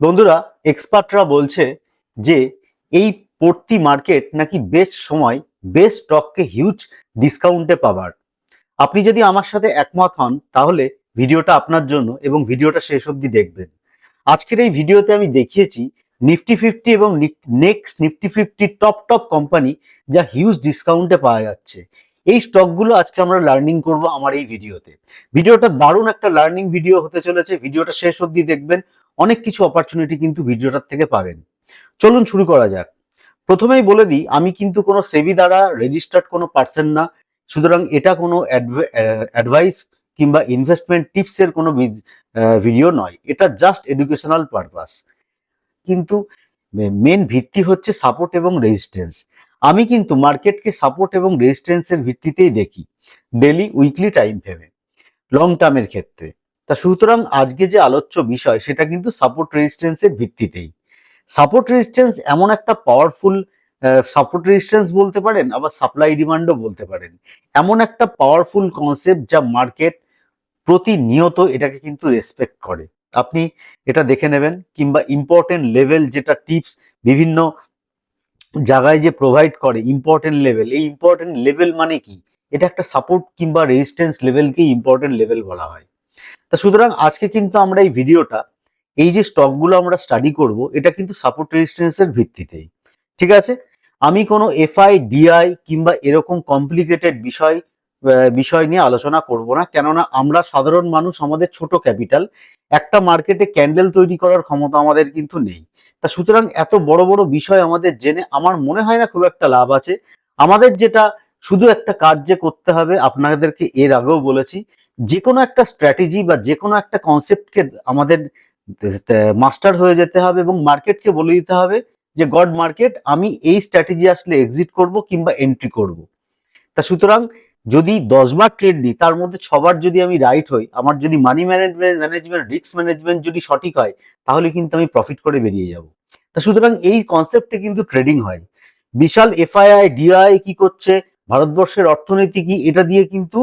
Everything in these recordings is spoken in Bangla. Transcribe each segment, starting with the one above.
বন্ধুরা এক্সপার্টরা বলছে যে এই পড়তি মার্কেট নাকি বেস্ট সময় বেস্ট স্টককে হিউজ ডিসকাউন্টে পাবার। আপনি যদি আমার সাথে একমত হন, তাহলে ভিডিওটা আপনার জন্য এবং ভিডিওটা শেষ অবধি দেখবেন। আজকের এই ভিডিওতে আমি দেখিয়েছি নিফটি ফিফটি এবং next Nifty fifty top top company যা হিউজ ডিসকাউন্টে পাওয়া যাচ্ছে। এই স্টকগুলো আজকে আমরা লার্নিং করব আমার এই ভিডিওতে। ভিডিওটা দারুণ একটা লার্নিং ভিডিও হতে চলেছে। ভিডিওটা শেষ অবধি দেখবেন। অনেক কিছু অপরচুনিটি কিন্তু ভিডিওটার থেকে পাবেন। চলুন শুরু করা যাক। প্রথমেই বলে দিই, আমি কিন্তু কোনো সেবি দ্বারা রেজিস্টার্ড কোনো পার্সন না। সুতরাং এটা কোনো অ্যাডভাইস কিংবা ইনভেস্টমেন্ট টিপসের কোনো ভিডিও নয়। এটা জাস্ট এডুকেশনাল পারপাস কিন্তু মেন ভিত্তি হচ্ছে সাপোর্ট এবং রেজিস্ট্যান্স আমি কিন্তু মার্কেটকে সাপোর্ট এবং রেজিস্ট্যান্সের ভিত্তিতেই দেখি ডেলি উইকলি টাইম ফ্রেমে লং টার্মের ক্ষেত্রে। তা সুতরাং আজকে যে আলোচ্য বিষয়, সেটা কিন্তু সাপোর্ট রেজিস্ট্যান্সের ভিত্তিতেই। সাপোর্ট রেজিস্ট্যান্স এমন একটা পাওয়ারফুল সাপোর্ট রেজিস্ট্যান্স বলতে পারেন, আবার সাপ্লাই ডিমান্ডও বলতে পারেন। এমন একটা পাওয়ারফুল কনসেপ্ট যা মার্কেট প্রতিনিয়ত এটাকে কিন্তু রেসপেক্ট করে। আপনি এটা দেখে নেবেন, কিংবা ইম্পর্টেন্ট লেভেল যেটা টিপস বিভিন্ন জায়গায় যে প্রোভাইড করে ইম্পর্টেন্ট লেভেল এই ইম্পর্টেন্ট লেভেল মানে কি? এটা একটা সাপোর্ট কিংবা রেজিস্ট্যান্স লেভেলকেই ইম্পর্টেন্ট লেভেল বলা হয়। তা সুতরাং আজকে কিন্তু আমরা এই ভিডিওটা, এই যে স্টকগুলো আমরা স্টাডি করব, এটা কিন্তু সাপোর্ট রেজিস্ট্যান্সের ভিত্তিতেই। ঠিক আছে? আমি কোনো এফআই, ডিআই কিংবা এরকম কমপ্লিকেটেড বিষয় বিষয় নিয়ে আলোচনা করব না, কেননা আমরা সাধারণ মানুষ, আমাদের ছোট ক্যাপিটাল, একটা মার্কেটে ক্যান্ডেল তৈরি করার ক্ষমতা আমাদের কিন্তু নেই। তা সুতরাং এত বড় বড় বিষয় আমাদের জেনে আমার মনে হয় না খুব একটা লাভ আছে। আমাদের যেটা, শুধু একটা কাজ যে করতে হবে, আপনাদেরকে এর আগেও বলেছি যে কোনো একটা স্ট্র্যাটেজি বা যে কোনো একটা কনসেপ্টকে আমাদের মাস্টার হয়ে যেতে হবে এবং মার্কেটকে বলে দিতে হবে যে গড মার্কেট আমি এই স্ট্র্যাটেজি আসলে এক্সিট করব কিংবা এন্ট্রি করব। তা সুতরাং যদি দশবার ট্রেড নিই, তার মধ্যে ছবার যদি আমি রাইট হই, আমার যদি money management management risk management যদি সঠিক হয়, তাহলে কিন্তু আমি প্রফিট করে বেরিয়ে যাব। তা সুতরাং এই কনসেপ্টে কিন্তু ট্রেডিং হয়। বিশাল এফআইআই ডিআই কি করছে? ভারতবর্ষের অর্থনীতি কি? এটা দিয়ে কিন্তু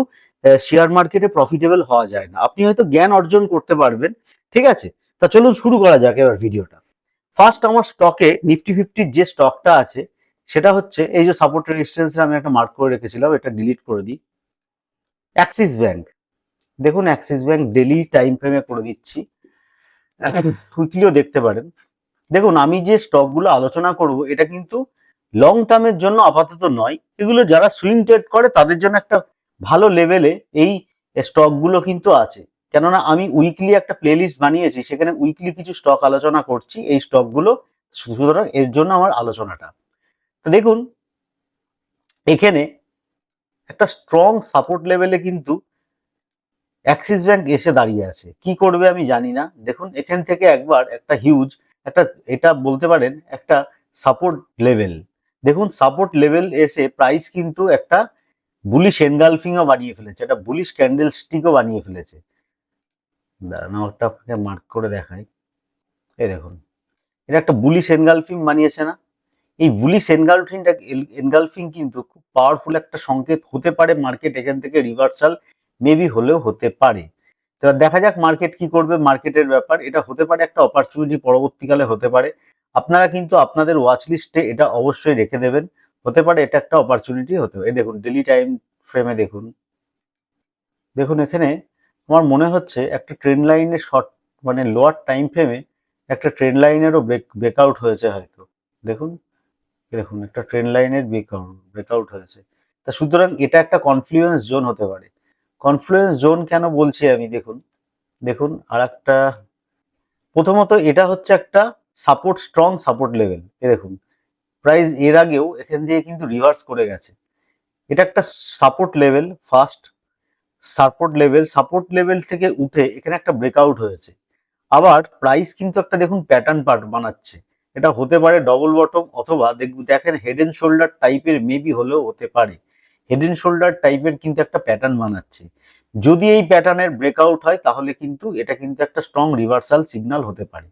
শেয়ার মার্কেটে প্রফিটেবল হওয়া যায় না। আপনি হয়তো জ্ঞান অর্জন করতে পারবেন ঠিক আছে? তা চলুন শুরু করা যাক এবার ভিডিওটা ফার্স্ট আমার স্টকে নিফটি ফিফটির যে স্টকটা আছে সেটা হচ্ছে এই যে সাপোর্ট রেজিস্ট্যান্সের আমি একটা মার্ক করে রেখেছিলাম এটা ডিলিট করে দিই। অ্যাক্সিস ব্যাংক দেখুন অ্যাক্সিস ব্যাংক ডেলি টাইম ফ্রেমে করে দিচ্ছি। উইকলিও দেখতে পারেন। দেখুন আমি যে স্টকগুলো আলোচনা করব এটা কিন্তু লং টার্মের জন্য আপাতত নয়। এগুলো যারা সুইং ট্রেড করে তাদের জন্য একটা ভালো লেভেলে এই স্টকগুলো কিন্তু আছে। কেননা আমি উইকলি একটা প্লেলিস্ট বানিয়েছি, সেখানে উইকলি কিছু স্টক আলোচনা করছি, এই স্টকগুলো সুতরাং এর জন্য আমার আলোচনাটা। তো দেখুন, এখানে একটা স্ট্রং সাপোর্ট লেভেলে কিন্তু অ্যাক্সিস ব্যাংক এসে দাঁড়িয়ে আছে। কি করবে আমি জানি না। দেখুন, এখান থেকে একবার একটা হিউজ একটা এটা বলতে পারেন, একটা সাপোর্ট লেভেল দেখুন সাপোর্ট লেভেল এসে প্রাইস কিন্তু একটা বুলিশ এনগালফিংও বানিয়ে ফেলেছে, একটা বুলিশ ক্যান্ডেল স্টিকও বানিয়ে ফেলেছে। দাঁড়ানো একটা আপনাকে মার্ক করে দেখাই। এই দেখুন, এটা একটা বুলিশ এনগালফিং বানিয়েছে না? এই বুলিশ এনগালফিংটা এনগালফিং কিন্তু খুব পাওয়ারফুল একটা সংকেত হতে পারে মার্কেট এখান থেকে রিভার্সাল মেবি হলেও হতে পারে। এবার দেখা যাক মার্কেট কি করবে মার্কেটের ব্যাপার। এটা হতে পারে একটা অপরচুনিটি পরবর্তীকালে হতে পারে। আপনারা কিন্তু আপনাদের ওয়াচ লিস্টে এটা অবশ্যই রেখে দেবেন। হতে পারে, এটা একটা অপরচুনিটি হতে পারে। দেখুন ডেলি টাইম ফ্রেমে দেখুন। দেখুন এখানে আমার মনে হচ্ছে একটা ট্রেন লাইনের শর্ট মানে লোয়ার টাইম ফ্রেমে একটা ট্রেন লাইনেরও ব্রেক ব্রেকআউট হয়েছে হয়তো। দেখুন দেখুন একটা ট্রেন লাইনের ব্রেকআউট ব্রেকআউট হয়েছে। তা সুতরাং এটা একটা কনফ্লুয়েন্স জোন হতে পারে। কনফ্লুয়েন্স জোন কেন বলছি আমি? দেখুন দেখুন আর একটা প্রথমত এটা হচ্ছে একটা সাপোর্ট স্ট্রং সাপোর্ট লেভেল এ দেখুন প্রাইস এর আগেও এখান দিয়ে কিন্তু রিভার্স করে গেছে। এটা একটা support level first support level support level থেকে উঠে এখানে একটা ব্রেকআউট হয়েছে। আবার প্রাইস কিন্তু একটা দেখুন প্যাটার্ন পার্ট বানাচ্ছে। এটা হতে পারে ডবল বটম অথবা দেখেন হেড এন্ড শোল্ডার টাইপের মেবি হলেও হতে পারে। হেড এন্ড শোল্ডার টাইপের কিন্তু একটা প্যাটার্ন বানাচ্ছে। যদি এই প্যাটার্নের ব্রেকআউট হয় তাহলে কিন্তু এটা কিন্তু একটা স্ট্রং রিভার্সাল সিগন্যাল হতে পারে।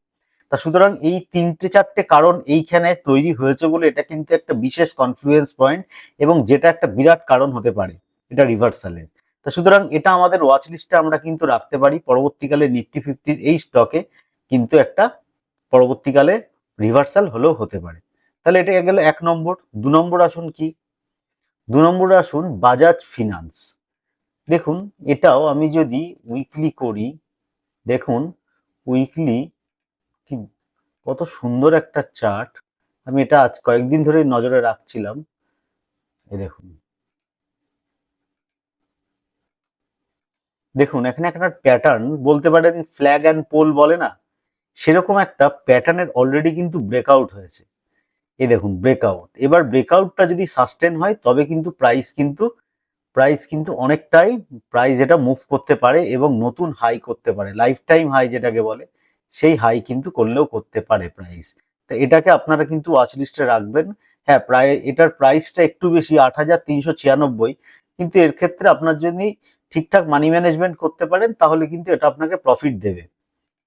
তা সুতরাং এই তিনটে চারটে কারণ এইখানে তৈরি হয়েছে বলে এটা কিন্তু একটা বিশেষ কনফ্লুয়েন্স পয়েন্ট এবং যেটা একটা বিরাট কারণ হতে পারে, এটা রিভার্সালের তা সুতরাং এটা আমাদের ওয়াচ লিস্টে আমরা কিন্তু রাখতে পারি, পরবর্তীকালে নিফটি ফিফটির এই স্টকে কিন্তু একটা পরবর্তীকালে রিভার্সাল হলেও হতে পারে। তাহলে এটা গেল এক নম্বর, দু নম্বর আসুন কি? দু নম্বরে আসুন বাজাজ ফিনান্স দেখুন, এটাও আমি যদি উইকলি করি, দেখুন উইকলি কত সুন্দর একটা চার্ট আমি এটা আজ কয়েকদিন ধরে নজরে রাখছিলাম। এই দেখুন। দেখুন, এখানে একটা প্যাটার্ন বলতে পারেন ফ্ল্যাগ অ্যান্ড পোল বলে না? সেরকম একটা প্যাটার্নের অলরেডি কিন্তু ব্রেকআউট হয়েছে। এই দেখুন ব্রেকআউট এবার ব্রেকআউটটা যদি সাস্টেন হয়, তবে কিন্তু প্রাইস কিন্তু প্রাইস কিন্তু অনেকটাই প্রাইস এটা মুভ করতে পারে এবং নতুন হাই করতে পারে। লাইফ টাইম হাই যেটাকে বলে। সেই হাই কিন্তু করলেও করতে পারে প্রাইস তো এটাকে আপনারা কিন্তু ওয়াচ লিস্টে রাখবেন। হ্যাঁ প্রায় এটার প্রাইসটা একটু বেশি, আট হাজার তিনশো ছিয়ানব্বই। কিন্তু এর ক্ষেত্রে আপনার যদি ঠিকঠাক মানি ম্যানেজমেন্ট করতে পারেন, তাহলে কিন্তু এটা আপনাকে প্রফিট দেবে।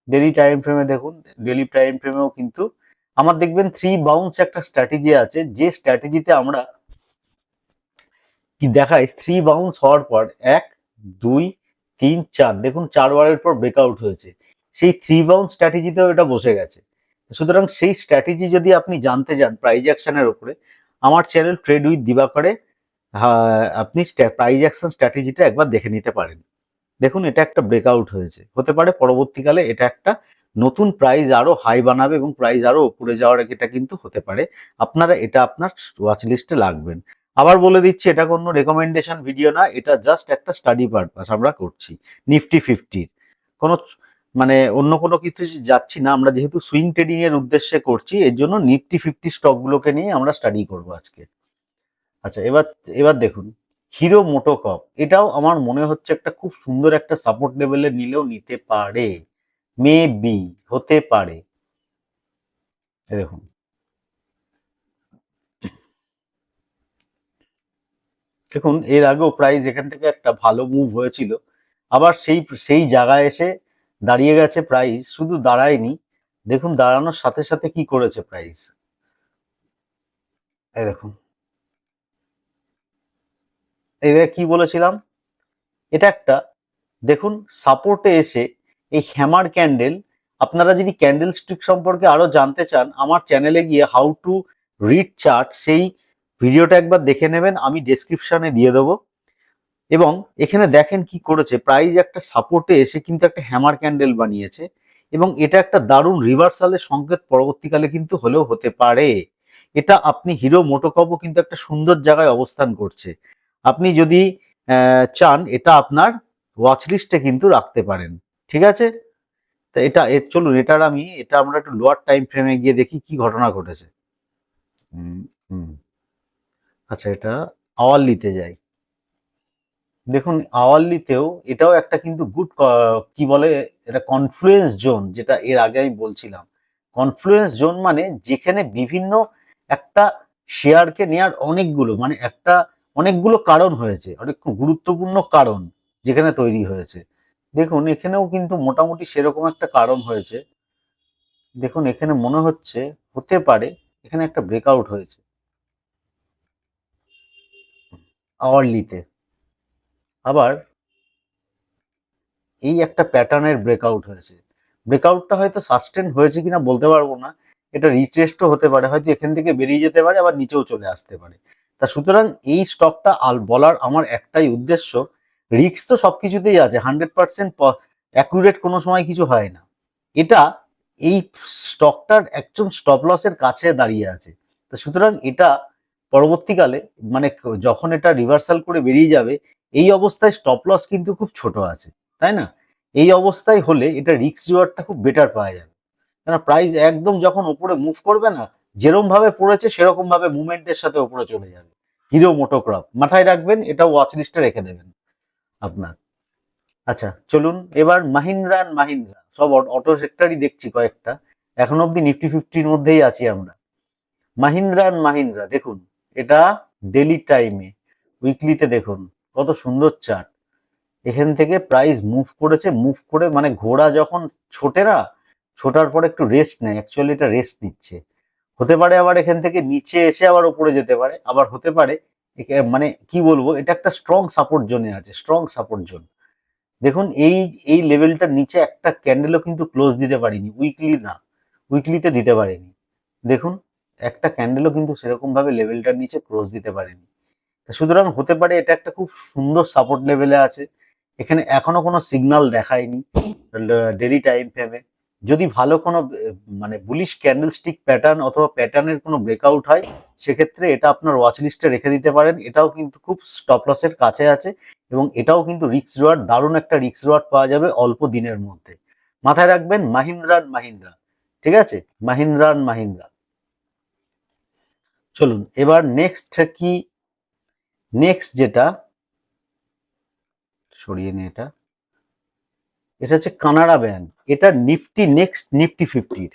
ডেলি টাইম ফ্রেমে দেখুন ডেলি টাইম ফ্রেমেও কিন্তু আমার দেখবেন থ্রি বাউন্স একটা স্ট্র্যাটেজি আছে। যে স্ট্র্যাটেজিতে আমরা কি দেখায় থ্রি বাউন্স হওয়ার পর এক, দুই, তিন, চার, দেখুন চার বারের পর ব্রেকআউট হয়েছে। সেই থ্রি বাউন্স স্ট্র্যাটেজিতেও এটা বসে গেছে। সুতরাং সেই স্ট্র্যাটেজি যদি আপনি জানতে চান প্রাইজ অ্যাকশনের উপরে, আমার চ্যানেল ট্রেড উইথ দিবাকরে আপনি প্রাইজ অ্যাকশন স্ট্র্যাটেজিটা একবার দেখে নিতে পারেন। দেখুন, এটা একটা ব্রেকআউট হয়েছে। হতে পারে পরবর্তীকালে এটা একটা নতুন প্রাইজ আরও হাই বানাবে এবং প্রাইজ আরও উপরে যাওয়ার এটা কিন্তু হতে পারে। আপনারা এটা আপনার ওয়াচ লিস্টে লাগবেন। আবার বলে দিচ্ছি, এটা কোনো রেকমেন্ডেশন ভিডিও না, এটা জাস্ট একটা স্টাডি পারপাস আমরা করছি নিফটি ফিফটির কোনো মানে অন্য কোনো কিছু যাচ্ছি না, আমরা যেহেতু সুইং ট্রেডিং এর উদ্দেশ্যে করছি, এর জন্য নিফটি ফিফটি স্টকগুলোকে নিয়ে আমরা স্টাডি করব আজকে। আচ্ছা এবার এবার দেখুন, হিরো মোটোকপ এটাও আমার মনে হচ্ছে একটা খুব সুন্দর একটা সাপোর্ট লেভেলে নিলেও নিতে পারে। মে বি হতে পারে। দেখুন। দেখুন, এর আগেও প্রাইস এখান থেকে একটা ভালো মুভ হয়েছিল। আবার সেই সেই জায়গায় এসে দাঁড়িয়ে গেছে প্রাইস শুধু দাঁড়ায়নি, দেখুন দাঁড়ানোর সাথে সাথে কি করেছে প্রাইস এই দেখুন। এই দেখ কি বলেছিলাম? এটা একটা, দেখুন সাপোর্টে এসে এই হ্যামার ক্যান্ডেল আপনারা যদি ক্যান্ডেল স্টিক সম্পর্কে আরও জানতে চান, আমার চ্যানেলে গিয়ে হাউ টু রিড চার্ট সেই ভিডিওটা একবার দেখে নেবেন, আমি ডেসক্রিপশনে দিয়ে দেবো। এবং এখানে দেখেন কি করেছে প্রাইজ একটা সাপোর্টে এসে কিন্তু একটা হ্যামার ক্যান্ডেল বানিয়েছে এবং এটা একটা দারুণ রিভার্সালের সংকেত পরবর্তীকালে কিন্তু হলেও হতে পারে। এটা আপনি হিরো মোটোকপও কিন্তু একটা সুন্দর জায়গায় অবস্থান করছে। আপনি যদি চান এটা আপনার ওয়াচ লিস্টে কিন্তু রাখতে পারেন। ঠিক আছে? তা এটা এর চলুন এটার আমি, এটা আমরা একটু লোয়ার টাইম ফ্রেমে গিয়ে দেখি কি ঘটনা ঘটেছে। আচ্ছা এটা আওয়ারলিতে যাই। দেখুন আওয়ারলিতেও এটাও একটা কিন্তু গুড কি বলে, এটা কনফ্লুয়েন্স জোন যেটা এর আগে আমি বলছিলাম। কনফ্লুয়েন্স জোন মানে যেখানে বিভিন্ন একটা শেয়ারকে নেওয়ার অনেকগুলো মানে একটা অনেকগুলো কারণ হয়েছে, অনেক গুরুত্বপূর্ণ কারণ যেখানে তৈরি হয়েছে। দেখুন, এখানেও কিন্তু মোটামুটি সেরকম একটা কারণ হয়েছে। দেখুন, এখানে মনে হচ্ছে, হতে পারে এখানে একটা ব্রেকআউট হয়েছে। আওয়ারলিতে আবার এই একটা প্যাটার্নের ব্রেকআউট হয়েছে। ব্রেকআউটটা হয়তো সাস্টেন হয়েছে কিনা বলতে পারব না। এটা রিচেস্টও হতে পারে, হয়তো এখান থেকে বেরিয়ে যেতে পারে, আবার নিচেও চলে আসতে পারে। তা সুতরাং এই স্টকটা আল বলার আমার একটাই উদ্দেশ্য রিক্স তো সব কিছুতেই আছে হান্ড্রেড পার্সেন্ট অ্যাকুরেট কোনো সময় কিছু হয় না। এটা এই স্টকটার একদম স্টপ লসের কাছে দাঁড়িয়ে আছে। তা সুতরাং এটা পরবর্তীকালে মানে যখন এটা রিভার্সাল করে বেরিয়ে যাবে এই অবস্থায় স্টপ লস কিন্তু খুব ছোট আছে, তাই না? এই অবস্থায় হলে এটা রিক্স রিওয়ার্ডটা খুব বেটার পাওয়া যাবে। কেন প্রাইস একদম যখন ওপরে মুভ করবে না যেরকম ভাবে পড়েছে সেরকম ভাবে মুভমেন্টের সাথে ওপরে চলে যাবে। হিরো মোটোক্রপ মাথায় রাখবেন, এটা ওয়াচ লিস্টে রেখে দেবেন আপনার। আচ্ছা চলুন এবার মাহিন্দ্রা অ্যান্ড মাহিন্দ্রা, সব অটো সেক্টরই দেখছি কয়েকটা। এখন অব্দি নিফটি ফিফটির মধ্যেই আছি আমরা। মাহিন্দ্রা অ্যান্ড মাহিন্দ্রা, দেখুন, এটা ডেলি টাইমে উইকলিতে দেখুন। কত সুন্দর চার্ট এখান থেকে প্রাইস মুভ করেছে মুভ করে মানে ঘোড়া যখন ছোটে না ছোটার পর একটু রেস্ট নেয় অ্যাকচুয়ালি এটা রেস্ট নিচ্ছে। হতে পারে আবার এখান থেকে নিচে এসে আবার উপরে যেতে পারে, আবার হতে পারে মানে কি বলব, এটা একটা স্ট্রং সাপোর্ট জোনে আছে স্ট্রং সাপোর্ট জোন দেখুন, এই এই লেভেলটার নিচে একটা ক্যান্ডেলও কিন্তু ক্লোজ দিতে পারিনি উইকলি না উইকলিতে দিতে পারেনি। দেখুন, একটা ক্যান্ডেলও কিন্তু সেরকমভাবে লেভেলটার নিচে ক্লোজ দিতে পারেনি। সুতরাং হতে পারে এটা একটা খুব সুন্দর সাপোর্ট লেভেলে আছে। এখানে এখনও কোনো সিগন্যাল দেখায়নি ডেলি টাইম ফ্রেমে যদি ভালো কোনো মানে বুলিশ ক্যান্ডেল স্টিক প্যাটার্ন অথবা প্যাটার্নের কোনো ব্রেকআউট হয়, সেক্ষেত্রে এটা আপনার ওয়াচ লিস্টে রেখে দিতে পারেন। এটাও কিন্তু খুব স্টপ লসের কাছে আছে এবং এটাও কিন্তু রিক্স রিওয়ার্ড দারুণ একটা রিক্স রিওয়ার্ড পাওয়া যাবে অল্প দিনের মধ্যে। মাথায় রাখবেন মাহিন্দ্রা মাহিন্দ্রা, ঠিক আছে? মাহিন্দ্রা মাহিন্দ্রা। চলুন, এবার নেক্সট কি নেক্সট যেটা, সরিয়ে নে এটা এটা হচ্ছে কানাড়া ব্যাংক এটা নিফটি নেক্সট নিফটি ফিফটির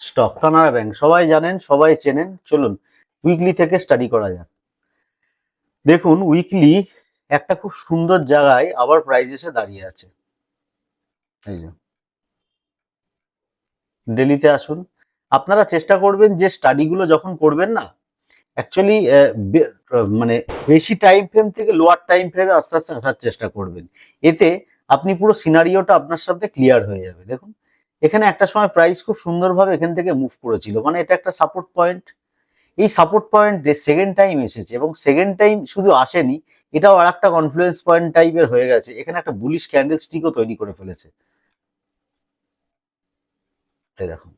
স্টক কানাড়া ব্যাংক সবাই জানেন, সবাই চেনেন, চলুন উইকলি থেকে স্টাডি করা যাক। দেখুন উইকলি একটা খুব সুন্দর জায়গায় আবার প্রাইস এসে দাঁড়িয়ে আছে। এই যে ডেলিতে আসুন। আপনারা চেষ্টা করবেন যে স্টাডিগুলো যখন করবেন না অ্যাকচুয়ালি মানে বেশি টাইম ফ্রেম থেকে লোয়ার টাইম ফ্রেমে আস্তে আস্তে আসার চেষ্টা করবেন। এতে আপনি পুরো সিনারিওটা আপনার সাথে ক্লিয়ার হয়ে যাবে। দেখুন, এখানে একটা সময় প্রাইস খুব সুন্দরভাবে এখান থেকে মুভ করেছিল। মানে এটা একটা সাপোর্ট পয়েন্ট এই সাপোর্ট পয়েন্ট সেকেন্ড টাইম এসেছে এবং সেকেন্ড টাইম শুধু আসেনি, এটাও আর একটা কনফ্লুয়েন্স পয়েন্ট টাইপের হয়ে গেছে। এখানে একটা বুলিশ ক্যান্ডেল স্টিকও তৈরি করে ফেলেছে। দেখুন।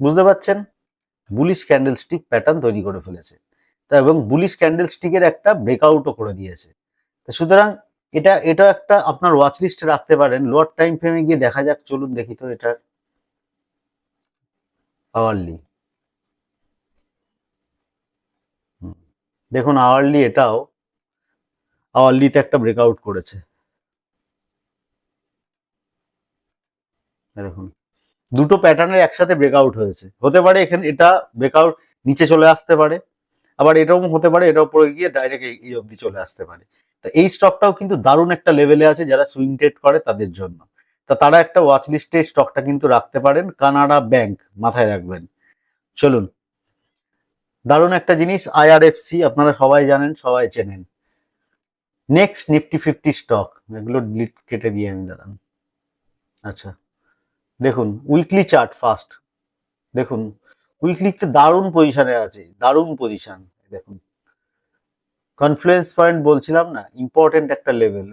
বুঝতে পারছেন? বুলিশ ক্যান্ডেল স্টিক প্যাটার্ন তৈরি করে ফেলেছে। তা এবং বুলিশ ক্যান্ডেল স্টিকের একটা ব্রেকআউটও করে দিয়েছে। তো সুতরাং এটা এটা একটা আপনার ওয়াচ লিস্টে রাখতে পারেন। লোয়ার টাইম ফ্রেমে গিয়ে দেখা যাক, চলুন দেখি তো এটার আওয়ারলি দেখুন আওয়ারলি এটাও আওয়ারলিতে একটা ব্রেকআউট করেছে। দেখুন। দুটো প্যাটার্নের একসাথে ব্রেকআউট হয়েছে। হতে পারে এখানে এটা ব্রেকআউট নিচে চলে আসতে পারে, আবার এটাও হতে পারে এটা উপরে গিয়ে ডাইরেক্ট এই অবধি চলে আসতে পারে। তা এই স্টকটাও কিন্তু দারুণ একটা লেভেলে আছে যারা সুইং ট্রেড করে তাদের জন্য। তা তারা একটা ওয়াচ লিস্টে স্টকটা কিন্তু রাখতে পারেন কানাডা ব্যাংক মাথায় রাখবেন। চলুন, দারুণ একটা জিনিস আইআরএফসি আপনারা সবাই জানেন, সবাই চেনেন। নেক্সট নিফটি ফিফটি স্টক এগুলো ডিলিট কেটে দিয়ে আমি দাঁড়ান। আচ্ছা। দেখুন উইকলি চার্ট ফার্স্ট দেখুন উইকলিতে দারুণ পজিশনে আছে, দারুণ পজিশন দেখুন। কনফ্লুয়েন্স পয়েন্ট বলছিলাম না ইম্পর্টেন্ট একটা লেভেল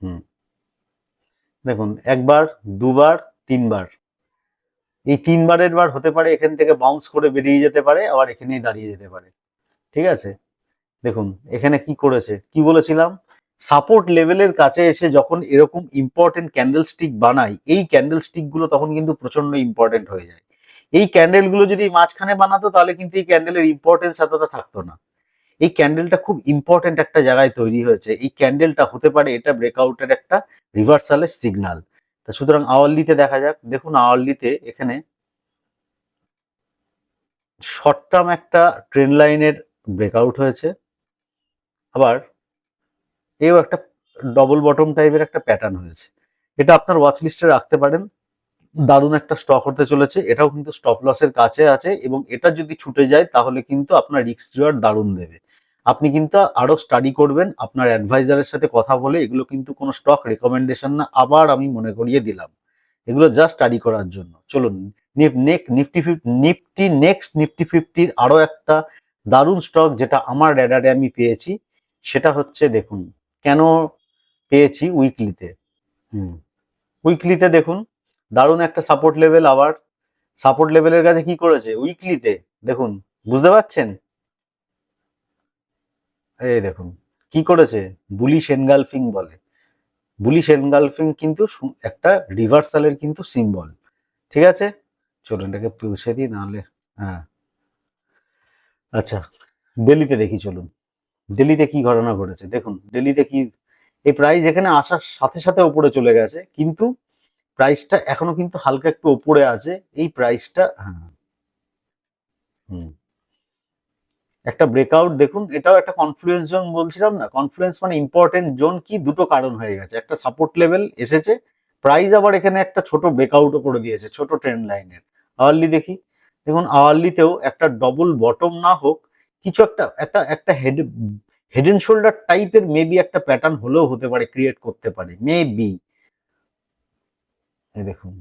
হুম। দেখুন, একবার, দুবার, তিনবার। এই তিনবারের বার হতে পারে এখান থেকে বাউন্স করে বেরিয়ে যেতে পারে, আবার এখানেই দাঁড়িয়ে যেতে পারে। ঠিক আছে? দেখুন, এখানে কি করেছে? কি বলেছিলাম? সাপোর্ট লেভেলের কাছে এসে যখন এরকম ইম্পর্টেন্ট ক্যান্ডেল স্টিক বানাই, এই ক্যান্ডেল স্টিকগুলো তখন কিন্তু প্রচণ্ড ইম্পর্টেন্ট হয়ে যায়। এই ক্যান্ডেলগুলো যদি মাঝখানে বানাতো, তাহলে কিন্তু এই ক্যান্ডেলের ইম্পর্টেন্স এতটা থাকতো না। এই ক্যান্ডেলটা খুব ইম্পর্টেন্ট একটা জায়গায় তৈরি হয়েছে। এই ক্যান্ডেলটা হতে পারে এটা ব্রেকআউটের একটা রিভার্সালের সিগনাল তা সুতরাং আওয়ারলিতে দেখা যাক। দেখুন আওয়ারলিতে এখানে শর্ট টার্ম একটা ট্রেন লাইনের ব্রেকআউট হয়েছে। আবার এও একটা ডবল বটম টাইপের একটা প্যাটার্ন হয়েছে। এটা আপনার ওয়াচ লিস্টে রাখতে পারেন। দারুণ একটা স্টক হতে চলেছে। এটাও কিন্তু স্টপ লসের কাছে আছে এবং এটা যদি ছুটে যায় তাহলে কিন্তু আপনার রিস্ক রিওয়ার্ড দারুণ দেবে। আপনি কিন্তু আরও স্টাডি করবেন, আপনার অ্যাডভাইজারের সাথে কথা বলে এগুলো কিন্তু কোনো স্টক রেকমেন্ডেশন না আবার আমি মনে করিয়ে দিলাম। এগুলো জাস্ট স্টাডি করার জন্য। চলুন next Nifty fifty Nifty next Nifty ফিফটির আরও একটা দারুণ স্টক যেটা আমার র্যাডারে আমি পেয়েছি। সেটা হচ্ছে দেখুন, কেন পেয়েছি উইকলিতে হুম উইকলিতে দেখুন, দারুণ একটা সাপোর্ট লেভেল আবার সাপোর্ট লেভেলের কাছে কি করেছে? উইকলিতে দেখুন, বুঝতে পারছেন? এই দেখুন, কি করেছে? বুলিশ এনগালফিং বলে। বুলিশ এনগালফিং কিন্তু একটা রিভার্সালের কিন্তু সিম্বল ঠিক আছে? চলুন এটাকে পৌঁছে দিই, নাহলে হ্যাঁ। আচ্ছা দিল্লিতে দেখি, চলুন। দিল্লিতে কি ঘটনা ঘটেছে? দেখুন, দিল্লিতে কি, এই প্রাইস এখানে আসার সাথে সাথে ওপরে চলে গেছে, কিন্তু প্রাইসটা এখনও কিন্তু হালকা একটু উপরে আছে। এই প্রাইসটা হ্যাঁ। হুম। একটা ব্রেকআউট দেখুন, এটাও একটা কনফ্লুয়েন্স জোন বলছিলাম না? কনফ্লুয়েন্স মানে ইম্পর্টেন্ট জোন কি? দুটো কারণ হয়ে গেছে। একটা সাপোর্ট লেভেল এসেছে প্রাইস আবার এখানে একটা ছোট ব্রেকআউটও করে দিয়েছে, ছোট ট্রেন্ড লাইনের আওয়ারলি দেখি, দেখুন, আওয়ারলিতেও একটা ডবল বটম না হোক কিছু একটা একটা একটা হেড হেড এন্ড শোল্ডার টাইপের মেবি একটা প্যাটার্ন হলেও হতে পারে ক্রিয়েট করতে পারে মেবি দেখুন।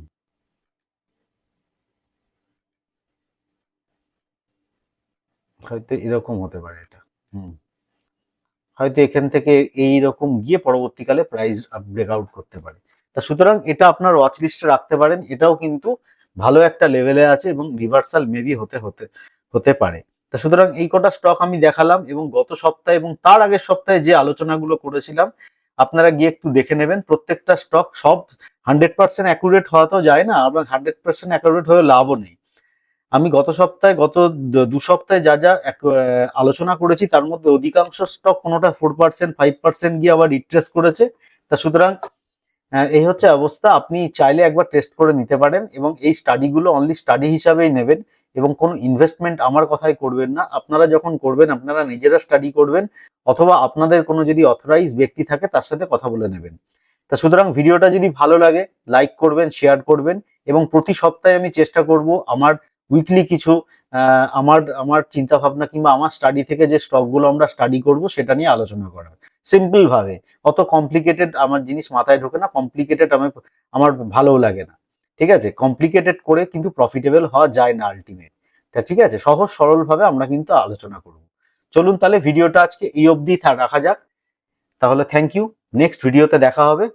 হয়তো এরকম হতে পারে এটা, হুম। হয়তো এখান থেকে এই রকম গিয়ে পরবর্তীকালে প্রাইস ব্রেকআউট করতে পারে। তা সুতরাং এটা আপনার ওয়াচ লিস্টে রাখতে পারেন, এটাও কিন্তু ভালো একটা লেভেলে আছে এবং রিভার্সাল মেবি হতে হতে হতে পারে। তা সুতরাং এই কটা স্টক আমি দেখালাম এবং গত সপ্তাহে এবং তার আগের সপ্তাহে যে আলোচনাগুলো করেছিলাম, আপনারা গিয়ে একটু দেখে নেবেন। প্রত্যেকটা স্টক সব হান্ড্রেড পার্সেন্ট অ্যাকুরেট হওয়া তো যায় না আবার হান্ড্রেড পার্সেন্ট অ্যাকুরেট হয়ে লাভও নেই। আমি গত সপ্তাহে, গত দু সপ্তাহে যা যা আলোচনা করেছি, তার মধ্যে অধিকাংশ স্টক কোনোটা ফোর পার্সেন্ট ফাইভ পার্সেন্ট গিয়ে আবার রিট্রেস করেছে। তা সুতরাং এই হচ্ছে অবস্থা। আপনি চাইলে একবার টেস্ট করে নিতে পারেন এবং এই স্টাডিগুলো অনলি স্টাডি হিসাবেই নেবেন। এবং কোনো ইনভেস্টমেন্ট আমার কথায় করবেন না। আপনারা যখন করবেন, আপনারা নিজেরা স্টাডি করবেন অথবা আপনাদের কোনো যদি অথরাইজ ব্যক্তি থাকে, তার সাথে কথা বলে নেবেন। তা সুতরাং ভিডিওটা যদি ভালো লাগে লাইক করবেন শেয়ার করবেন এবং প্রতি সপ্তাহে আমি চেষ্টা করব আমার উইকলি কিছু আমার আমার চিন্তা ভাবনা কিংবা আমার স্টাডি থেকে যে স্টকগুলো আমরা স্টাডি করব, সেটা নিয়ে আলোচনা করার। সিম্পল ভাবে। অত কমপ্লিকেটেড আমার জিনিস মাথায় ঢোকে না কমপ্লিকেটেড আমার আমার ভালোও লাগে না। ঠিক আছে? কমপ্লিকেটেড করে কিন্তু প্রফিটেবল হওয়া যায় না আলটিমেট তা ঠিক আছে? সহজ সরলভাবে আমরা কিন্তু আলোচনা করব। চলুন তাহলে ভিডিওটা আজকে এই অবধি রাখা যাক। তাহলে থ্যাংক ইউ নেক্সট ভিডিওতে দেখা হবে।